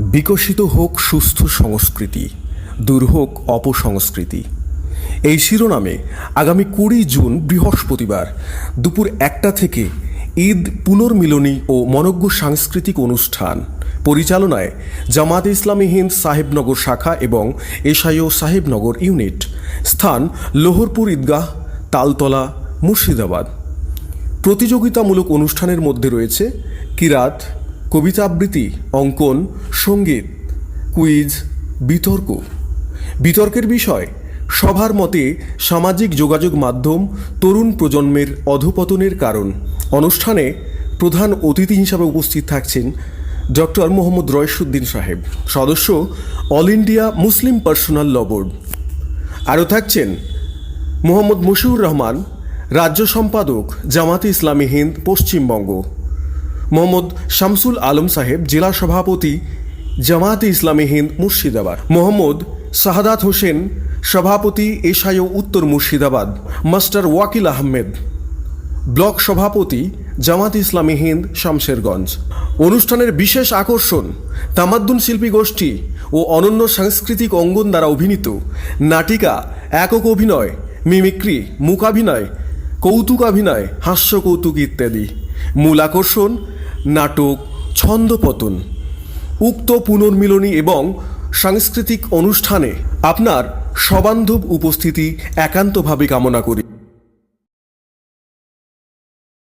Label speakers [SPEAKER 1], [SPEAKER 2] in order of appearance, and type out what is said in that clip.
[SPEAKER 1] বিকশিত হোক সুস্থ সংস্কৃতি, দূর হোক অপসংস্কৃতি। এই শিরোনামে আগামী কুড়ি জুন বৃহস্পতিবার দুপুর একটা থেকে ঈদ পুনর্মিলনী ও মনজ্ঞ সাংস্কৃতিক অনুষ্ঠান। পরিচালনায় জামাত ইসলামী হিন্দ সাহেবনগর শাখা এবং এশাইও সাহেবনগর ইউনিট। স্থান লোহরপুর ঈদগাহ, তালতলা, মুর্শিদাবাদ। প্রতিযোগিতামূলক অনুষ্ঠানের মধ্যে রয়েছে কিরাত কবিতা আবৃত্তি অঙ্কন, সংগীত, কুইজ, বিতর্ক। বিতর্কের বিষয় সবার মতে সামাজিক যোগাযোগ মাধ্যম তরুণ প্রজন্মের অধপতনের কারণ। অনুষ্ঠানে প্রধান অতিথি হিসাবে উপস্থিত থাকছেন ডক্টর মোহাম্মদ রয়সুদ্দিন সাহেব। সদস্য, All India Muslim personal law board. আরও থাকছেন মোহাম্মদ মশিউর রহমান, রাজ্য সম্পাদক, জামাতে ইসলামী হিন্দ, পশ্চিমবঙ্গ। মোহাম্মদ শামসুল আলম সাহেব, জেলা সভাপতি জামাতে ইসলামী হিন্দ, মুর্শিদাবাদ। মোহাম্মদ শাহাদাত হোসেন, সভাপতি এশায়ও উত্তর মুর্শিদাবাদ। মাস্টার ওয়াকিল আহমেদ, ব্লক সভাপতি জামাত ইসলামী হিন্দ, শামশেরগঞ্জ। অনুষ্ঠানের বিশেষ আকর্ষণ, তামাদ্দুন শিল্পী গোষ্ঠী ও অনন্য সাংস্কৃতিক অঙ্গন দ্বারা অভিনীত নাটিকা, একক অভিনয়, মিমিক্রি মূকাভিনয় কৌতুকাভিনয় হাস্য কৌতুক ইত্যাদি। মূল আকর্ষণ নাটক ছন্দপতন। উক্ত পুনর্মিলনী এবং সাংস্কৃতিক অনুষ্ঠানে আপনার সবান্ধব উপস্থিতি একান্তভাবে কামনা করি।